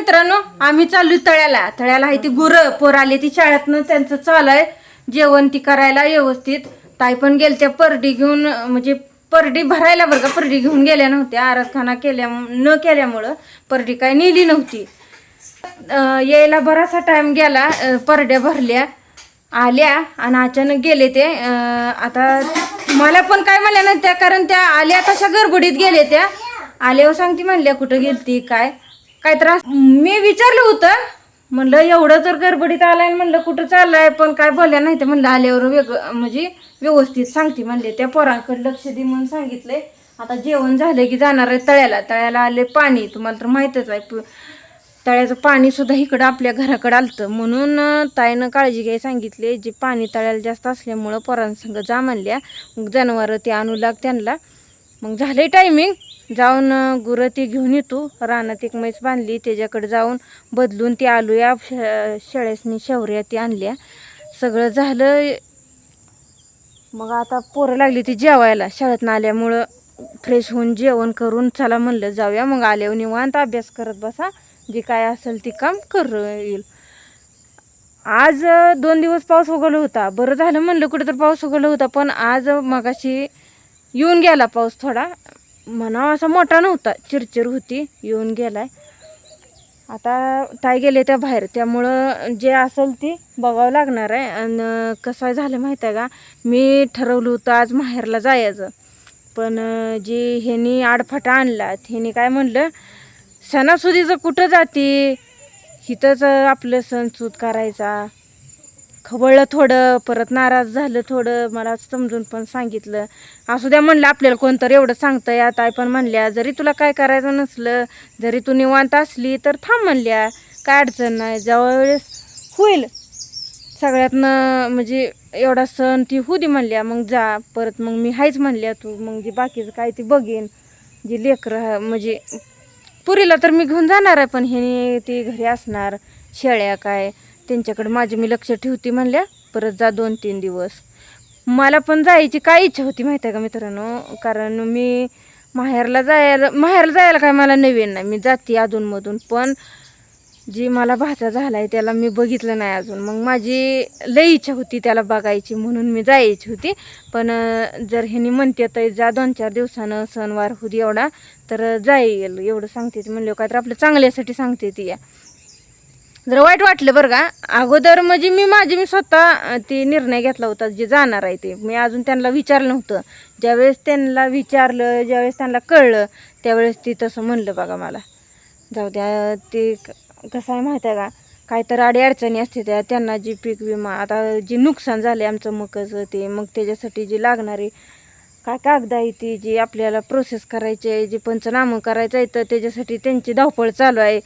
मित्रांनो आम्ही चाललो तळ्याला. तळ्याला आहे ती गुरं पोर आली ती शाळेतनं त्यांचं चालू आहे जेवण ती करायला व्यवस्थित. ताई पण गेल त्या परडी घेऊन म्हणजे परडी भरायला बरं का परडी घेऊन गेल्या नव्हत्या. आराधखाना केल्या न केल्यामुळं परडी काय नेली नव्हती. यायला बराचसा टाइम गेला परड्या भरल्या आल्या आणि अचानक गेले ते. आता मला पण काय म्हणल्या नाही त्या कारण त्या आल्या तशा गडबडीत गेले त्या. आल्यावर सांगते म्हणल्या कुठं गेलती काय? काय त्रास मी विचारलं होतं. म्हणलं एवढं तर गडबडीत आलाय म्हणलं कुठं चाललाय? पण काय बोलल्या नाही ते म्हणलं आल्यावर वेग म्हणजे व्यवस्थित सांगते म्हणले. त्या पोरांकडे लक्ष दे म्हणून सांगितलंय. आता जेवण झालं की जाणार आहे तळ्याला. तळ्याला आले पाणी. तुम्हाला तर माहीतच आहे. तळ्याचं पाणी सुद्धा इकडं आपल्या घराकडं आलतं. म्हणून ताईनं काळजी घ्यायला सांगितले. जे पाणी तळ्याला जास्त असल्यामुळं पोरांसंग जा म्हणल्या. मग जनावरं ते आणू लाग त्यांना. मग झालंय टायमिंग जाऊन गुरं ती घेऊन येतो. रानात एक म्हैस बांधली त्याच्याकडे जाऊन बदलून ती आलूया शेळ्यासनी शेवऱ्या ती आणल्या. सगळं झालं. मग आता पोरं लागली ती जेवायला. शाळेतनं आल्यामुळं फ्रेश होऊन जेवण करून चला म्हणलं जाऊया. मग आल्यावर निवांत अभ्यास करत बसा. जे काय असेल ते काम कर येईल आज दोन दिवस पाऊस उगवला होता. बरं झालं म्हणलं कुठं तर पाऊस उगवला होता पण आज मगाशी येऊन गेला पाऊस थोडा. म्हणावा असा मोठा नव्हता चिरचिर होती येऊन गेलाय. आता ताई गेले त्या बाहेर त्यामुळं जे असेल ती बघावं लागणार आहे. आणि कसं झालं माहीत आहे का? मी ठरवलं होतं आज माहेरला जायचं. पण जी जे ह्यानी आडफाटा आणला ह्यानी काय म्हणलं? सणासुदीचं कुठं जाते? हिथंच आपलं सण सूद करायचा. खवळलं थोडं परत नाराज झालं थोडं मला समजून पण सांगितलं. असू द्या म्हणलं आपल्याला कोणतरी एवढं सांगतं आता ताई पण म्हणल्या जरी तुला काय करायचं नसलं जरी तू निवांत असली तर थांब म्हणल्या. काय अडचण नाही ज्यावेळेस वेळेस होईल सगळ्यातनं म्हणजे एवढा सण ती होऊ दे म्हणल्या मग जा परत मग मी हायच म्हणल्या तू मग जे बाकीचं काय ते बघेन जे लेकरं म्हणजे पुरीला तर मी घेऊन जाणार आहे पण हे ती घरी असणार शेळ्या काय. त्यांच्याकडे माझी मी लक्ष ठेवते म्हणल्या परत जा दोन तीन दिवस. मला पण जायची काय इच्छा होती माहिती आहे का मित्रांनो? कारण मी माहेरला जायला माहेरला जायला काय मला नवीन नाही. मी जाते अधूनमधून पण जी मला भाचा झाला आहे त्याला मी बघितलं नाही अजून. मग माझी लई इच्छा होती त्याला बघायची म्हणून मी जायची होती. पण जर ह्यानी म्हणते तर जा दोन चार दिवसानं सणवार होती एवढा तर जाईल. एवढं सांगते ती म्हणलं. काय तर आपलं चांगल्यासाठी सांगते ती. या जर वाईट वाटलं बरं का. अगोदर म्हणजे मी माझी मी स्वतः ते ती निर्णय घेतला होता जे जाणार आहे ते. मी अजून त्यांना विचारलं नव्हतं. ज्यावेळेस त्यांना विचारलं ज्यावेळेस त्यांना कळलं त्यावेळेस ते तसं म्हणलं बघा मला. जाऊ द्या ते क- कसं आहे माहिती आहे का? काय तर अडीअडचणी असते त्या त्यांना जी पीक विमा आता जे नुकसान झाले आमचं मकाचं ते मग त्याच्यासाठी जी लागणारी काय कागद आहे ती जी आपल्याला प्रोसेस करायची आहे जे पंचनामं करायचं आहे तर त्याच्यासाठी त्यांची धावपळ चालू आहे.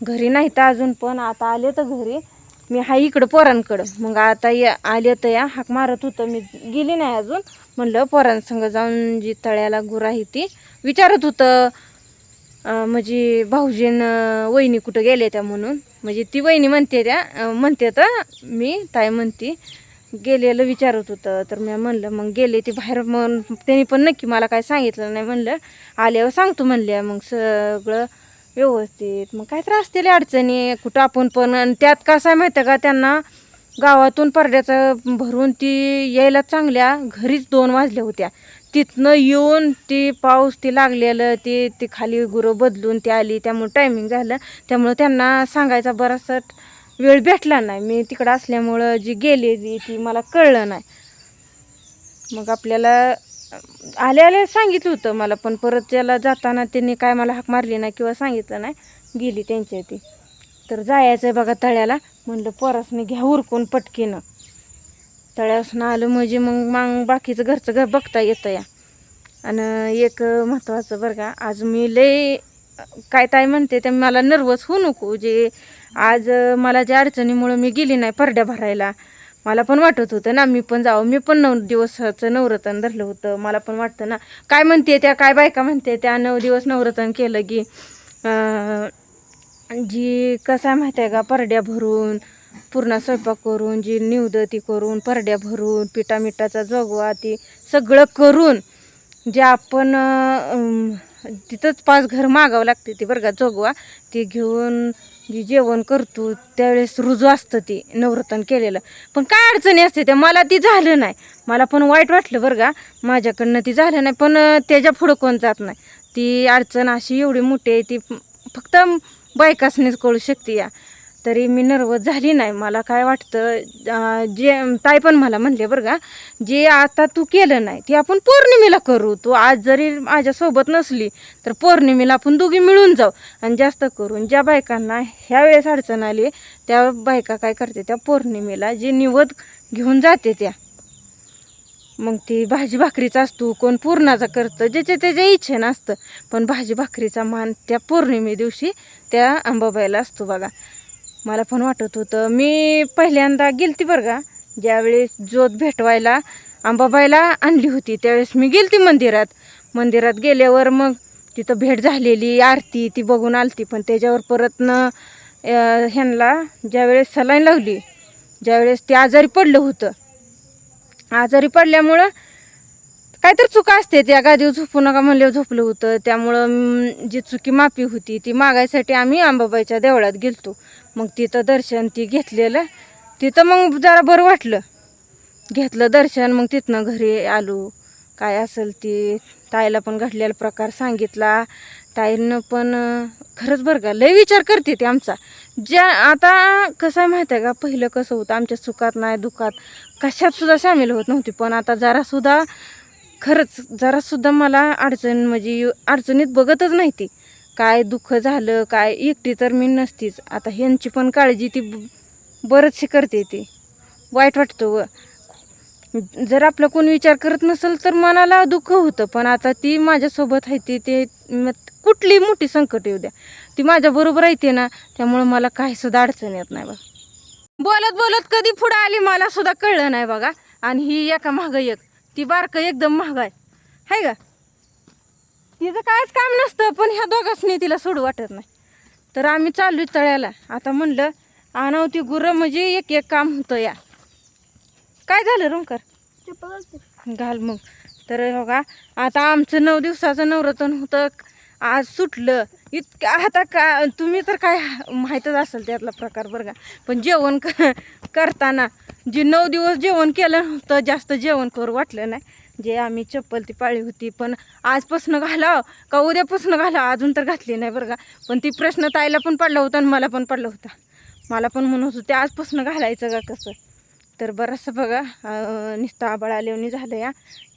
घरी नाही तर अजून पण आता आले तर घरी. मी हा इकडं पोरांकडं. मग आता या आले तर या. हाक मारत होतं. मी गेली नाही अजून. म्हणलं पोरांसंग जाऊन जी तळ्याला गुर आहे ती विचारत होतं. म्हणजे भाऊजीनं वहिनी कुठं गेले त्या म्हणून. म्हणजे ती वहिनी म्हणते त्या. म्हणते तर मी ताई म्हणते गेलेलं विचारत होतं. तर मी म्हणलं मग गेले ते बाहेर. मग त्यांनी पण नक्की मला काय सांगितलं नाही म्हणलं. आल्यावर सांगतो म्हणल्या. मग सगळं व्यवस्थित. मग काय त्रास असतील अडचणी? कुठं आपण पण? आणि त्यात कसं आहे माहिती आहे का त्यांना? गावातून परड्याचं भरून ती यायला चांगल्या घरीच दोन वाजल्या होत्या. तिथनं येऊन ती पाऊस ती लागलेलं ती ती खाली गुरं बदलून ती आली. त्यामुळे टायमिंग झालं. त्यामुळं त्यांना सांगायचा बराचसा वेळ भेटला नाही. मी तिकडं असल्यामुळं जी गेली ती मला कळलं नाही. मग आपल्याला आले आले सांगितलं होतं मला पण परत त्याला जाताना त्यांनी काय मला हाक मारली नाही किंवा सांगितलं नाही गेली त्यांच्या ती तर जायचं आहे बघा तळ्याला म्हणलं परसने घ्या उरकून पटकीनं. तळ्यापासून आलं म्हणजे मग मग बाकीचं घरचं घर बघता येतं या. आणि एक महत्त्वाचं बरं का आज मी लय काय ताय म्हणते ते मला नर्वस होऊ नको. जे आज मला ज्या अडचणीमुळं मी गेली नाही परड्या भरायला मला पण वाटत होतं ना मी पण जावं. मी पण नऊ दिवसाचं नवरतन धरलं होतं. मला पण वाटतं ना. काय म्हणते त्या काय बायका म्हणते त्या नऊ दिवस नवरतन केलं की जी कसं आहे माहिती आहे का परड्या भरून पूर्ण स्वयंपाक करून जी निवद ती करून परड्या भरून पिठा मिठाचा जोगवा ती सगळं करून जे आपण तिथंच पाच घर मागावं लागते ती बरं का जोगवा ती घेऊन जी जेवण करतो त्यावेळेस रुजू असतं ती नवरतन केलेलं. पण काय अडचणी असते त्या मला ती झालं नाही. मला पण वाईट वाटलं बरं का माझ्याकडनं ती झालं नाही पण त्याच्या पुढं कोण जात नाही. ती अडचण अशी एवढी मोठी आहे ती फक्त बायकासनीच कळू शकते या. तरी मी नर्वस झाली नाही. मला काय वाटतं जे ताई पण मला म्हणले बरं का जे आता तू केलं नाही ते आपण पौर्णिमेला करू. तू आज जरी माझ्यासोबत नसली तर पौर्णिमेला आपण दोघी मिळून जाऊ आणि जास्त करून ज्या बायकांना ह्या वेळेस अडचण आली त्या बायका काय करते त्या पौर्णिमेला जे निवद घेऊन जाते त्या. मग ती भाजी भाकरीचा असतो कोण पूर्णाचा करतं ज्याच्या त्याच्या इच्छेनं असतं पण भाजी भाकरीचा मान त्या पौर्णिमे दिवशी त्या अंबाबाईला असतो बघा. मला पण वाटत होतं. मी पहिल्यांदा गेलती बरं का ज्यावेळेस ज्योत भेटवायला अंबाबाईला आणली होती त्यावेळेस मी गेलती मंदिरात. मंदिरात गेल्यावर मग तिथं भेट झालेली आरती ती बघून आलती. पण त्याच्यावर परत न ह्यांना ज्यावेळेस सलाईन लावली ज्यावेळेस ते आजारी पडलं होतं. आजारी पडल्यामुळं काहीतरी चुका असते. त्या गादीवर झोपू नका म्हणल्यावर झोपलं होतं. त्यामुळं जी चुकी माफी होती ती मागायसाठी आम्ही आंबाबाईच्या देवळात गेलतो. मग तिथं दर्शन ती घेतलेलं. तिथं मग जरा बरं वाटलं. घेतलं दर्शन मग तिथनं घरी आलो. काय असेल ती ताईला पण घडलेला प्रकार सांगितला. ताईनं पण खरंच बरं का लय विचार करते ते आमचा. ज्या आता कसं आहे माहिती आहे का? पहिलं कसं होतं आमच्या सुखात नाही दुखात कशात सुद्धा सामील होत नव्हती. पण आता जरासुद्धा खरंच जरासुद्धा मला अडचण म्हणजे अडचणीत बघतच नाही ती. काय दुःख झालं काय एकटी तर मी नसतीच. आता ह्यांची पण काळजी ती बरंचशी करते ती. वाईट वाटतं व. जर आपला कोण विचार करत नसेल तर मनाला दुःख होतं पण आता ती माझ्यासोबत आहे ती ते कुठली मोठी संकट येऊ द्या. ती माझ्याबरोबर येते ना त्यामुळं मला काहीसुद्धा अडचण येत नाही बघा. बोलत बोलत कधी पुढं आली मला सुद्धा कळलं नाही बघा. आणि ही एका मागं एक ती बारकं एकदम महाग आहे. हाय का तिचं कायच काम नसतं पण ह्या दोघांनी तिला सोडू वाटत नाही. तर आम्ही चालू तळ्याला. आता म्हणलं आणाव ती गुरं म्हणजे एक एक काम होतं या. काय झालं रोमकर घाल मग. तर बघा आता आमचं नऊ दिवसाचं नवरतन होतं. आज सुटलं. इतकं आता का तुम्ही तर काय माहीतच असेल त्यातला प्रकार बरं का. पण जेवण क करताना जे नऊ दिवस जेवण केलं तर जास्त जेवण करू वाटलं नाही. जे आम्ही चप्पल ती पाळी होती पण आजपासून घालावं का उद्यापासून घालावं? अजून तर घातली नाही बरं का. पण ती प्रश्न ताईला पण पडला होता आणि मला पण पडला होता. मला पण म्हणत होते आजपासून घालायचं का कसं? तर बरंचसं बघा निस्ता नुसतं आबाळ आलेवणी झालं या.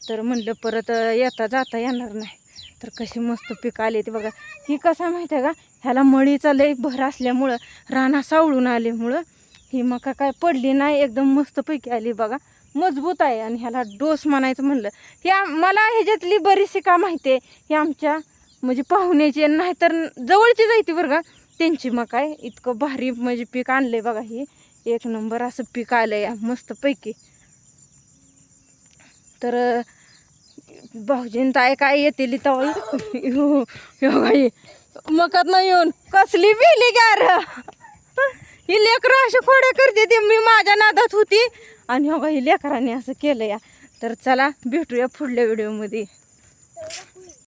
तर म्हणलं परत येता जाता येणार नाही. तर कशी मस्त पिकं आली ती बघा. ही कसं माहिती आहे का? ह्याला मळीचा लय भर असल्यामुळं राना सावळून आल्यामुळं ही मका काय पडली नाही एकदम मस्तपैकी आली बघा. मजबूत आहे आणि ह्याला डोस म्हणायचं म्हणलं. ह्या मला ह्याच्यातली बरीचशी का माहिती आहे. ही आमच्या म्हणजे पाहुण्याची नाही तर जवळची जायती बरं का. त्यांची मका आहे. इतकं भारी म्हणजे पीक आणलंय बघा ही. एक नंबर असं पीक आलं या मस्तपैकी. तर भाऊजीन ताय काय येतील तेव्हा गाई मकात नाही येऊन कसली बिली गार? ही लेकरं अशी खोड्या करते ते. मी माझ्या नादात होती. आणि हो ही लेकरांनी असं केलं या. तर चला भेटूया पुढल्या व्हिडिओमध्ये